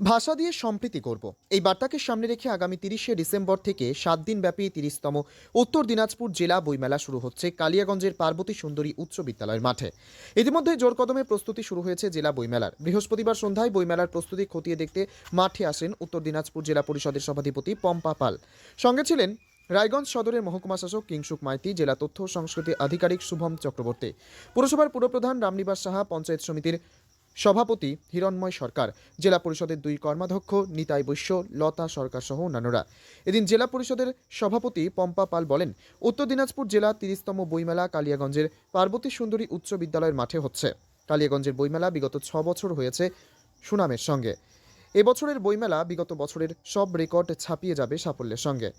ভাষা দিয়ে সম্প্রীতি করব এই বার্তাকে সামনে রেখে আগামী তিরিশে ডিসেম্বর থেকে সাত দিনব্যাপী তিরিশতম উত্তর দিনাজপুর জেলা বইমেলা শুরু হচ্ছে কালিয়াগঞ্জের পার্বতী সুন্দরী উচ্চ বিদ্যালয়ের মাঠে। ইতিমধ্যে জোর কদমে প্রস্তুতি শুরু হয়েছে জেলা বইমেলার। বৃহস্পতিবার সন্ধ্যায় বইমেলার প্রস্তুতি খতিয়ে দেখতে মাঠে আসেন উত্তর দিনাজপুর জেলা পরিষদের সভাধিপতি পম্পা পাল। সঙ্গে ছিলেন রায়গঞ্জ সদরের মহকুমা শাসক কিংসুক মাইতি, জেলা তথ্য সংস্কৃতি আধিকারিক শুভম চক্রবর্তী। পুরসভার পুরপ্রধান রামনিবাস সাহা, পঞ্চায়েত সমিতির সভাপতি হিরণময় সরকার, জেলা পরিষদের দুই কর্মাধ্যক্ষ নিতাই বৈশ্য, লতা সরকার সহ অন্যান্যরা। এদিন জেলা পরিষদের সভাপতি পম্পা পাল বলেন, উত্তর দিনাজপুর জেলা তিরিশতম বইমেলা কালিয়াগঞ্জের পার্বতী সুন্দরী উচ্চ বিদ্যালয়ের মাঠে হচ্ছে। কালিয়াগঞ্জের বইমেলা বিগত ছ বছর হয়েছে সুনামের সঙ্গে। এবছরের বইমেলা বিগত বছরের সব রেকর্ড ছাপিয়ে যাবে সাফল্যের সঙ্গে।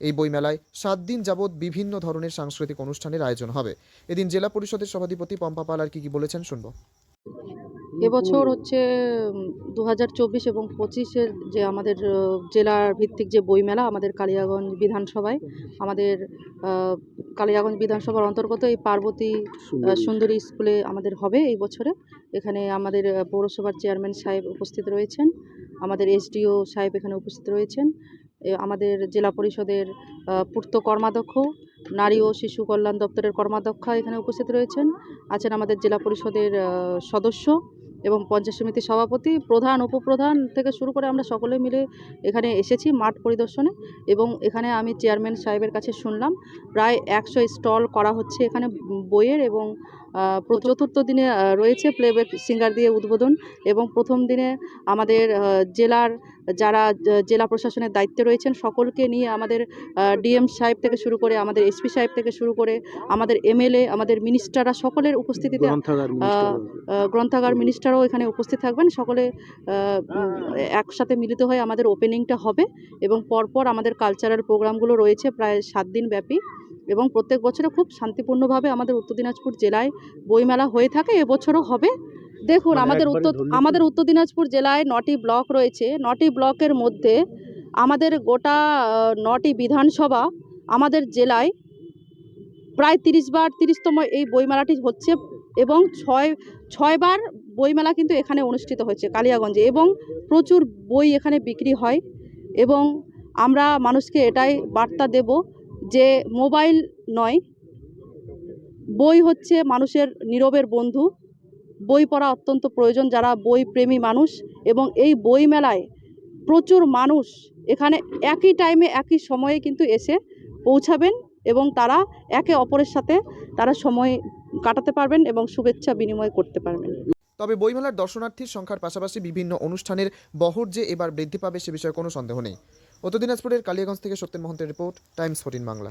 এই বইমেলায় সাত দিন যাবৎ বিভিন্ন ধরনের সাংস্কৃতিক অনুষ্ঠানের আয়োজন হবে। এদিন জেলা পরিষদের সভাধিপতি পম্পা পাল আর কি কি বলেছেন শুনব। এবছর হচ্ছে দু হাজার চব্বিশ এবং পঁচিশের যে আমাদের জেলার ভিত্তিক যে বইমেলা আমাদের কালিয়াগঞ্জ বিধানসভায় আমাদের কালিয়াগঞ্জ বিধানসভার অন্তর্গত এই পার্বতী সুন্দরী স্কুলে। আমাদের হবে এই বছরে। এখানে আমাদের পৌরসভার চেয়ারম্যান সাহেব উপস্থিত রয়েছেন আমাদের এসডিও সাহেব এখানে উপস্থিত রয়েছেন আমাদের জেলা পরিষদের পূর্ত কর্মাধ্যক্ষ নারী ও শিশু কল্যাণ দপ্তরের কর্মাধ্যক্ষা এখানে উপস্থিত রয়েছেন আছেন আমাদের জেলা পরিষদের সদস্য এবং পঞ্চায়েত সমিতির সভাপতি, প্রধান, উপপ্রধান থেকে শুরু করে আমরা সকলে মিলে এখানে এসেছি মাঠ পরিদর্শনে এবং এখানে আমি চেয়ারম্যান সাহেবের কাছে শুনলাম। প্রায় একশো স্টল করা হচ্ছে এখানে বইয়ের এবং চতুর্থ দিনে রয়েছে প্লেব্যাক সিঙ্গার দিয়ে উদ্বোধন এবং প্রথম দিনে আমাদের জেলার যারা জেলা প্রশাসনের দায়িত্বে রয়েছেন সকলকে নিয়ে আমাদের ডিএম সাহেব থেকে শুরু করে আমাদের এসপি সাহেব থেকে শুরু করে আমাদের এমএলএ আমাদের মিনিস্টাররা সকলের উপস্থিতিতে গ্রন্থাগার মিনিস্টারও এখানে উপস্থিত থাকবেন। সকলে একসাথে মিলিত হয়ে আমাদের ওপেনিংটা হবে এবং পরপর আমাদের কালচারাল প্রোগ্রামগুলো রয়েছে প্রায় সাত দিন ব্যাপী এবং প্রত্যেক বছরে খুব শান্তিপূর্ণভাবে আমাদের উত্তর দিনাজপুর জেলায় বইমেলা হয়ে থাকে। এবছরও হবে। দেখুন মানে আমাদের উত্তর আমাদের উত্তর দিনাজপুর জেলায় নটি ব্লক রয়েছে। নটি ব্লকের মধ্যে আমাদের গোটা নটি বিধানসভা আমাদের জেলায় প্রায় তিরিশ বার তিরিশতম এই বইমেলাটি হচ্ছে এবং ছয় ছয়বার বইমেলা কিন্তু এখানে অনুষ্ঠিত হয়েছে কালিয়াগঞ্জে এবং প্রচুর বই এখানে বিক্রি হয় এবং আমরা মানুষকে এটাই বার্তা দেব যে মোবাইল নয় বই হচ্ছে মানুষের নীরবের বন্ধু। বই পড়া অত্যন্ত প্রয়োজন যারা বই প্রেমী মানুষ এবং এই বই মেলায় প্রচুর মানুষ এখানে একই টাইমে একই সময়ে কিন্তু এসে পৌঁছাবেন এবং তারা একে অপরের সাথে তারা সময় কাটাতে পারবেন এবং শুভেচ্ছা বিনিময় করতে পারবেন। তবে বইমেলার দর্শনার্থীর সংখ্যার পাশাপাশি বিভিন্ন অনুষ্ঠানের বহর যে এবার বৃদ্ধি পাবে সে বিষয়ে কোনো সন্দেহ নেই। উত্তর দিনাজপুরের কালিয়াগঞ্জ থেকে Satyen মহন্তের report, Times fourteen Bangla.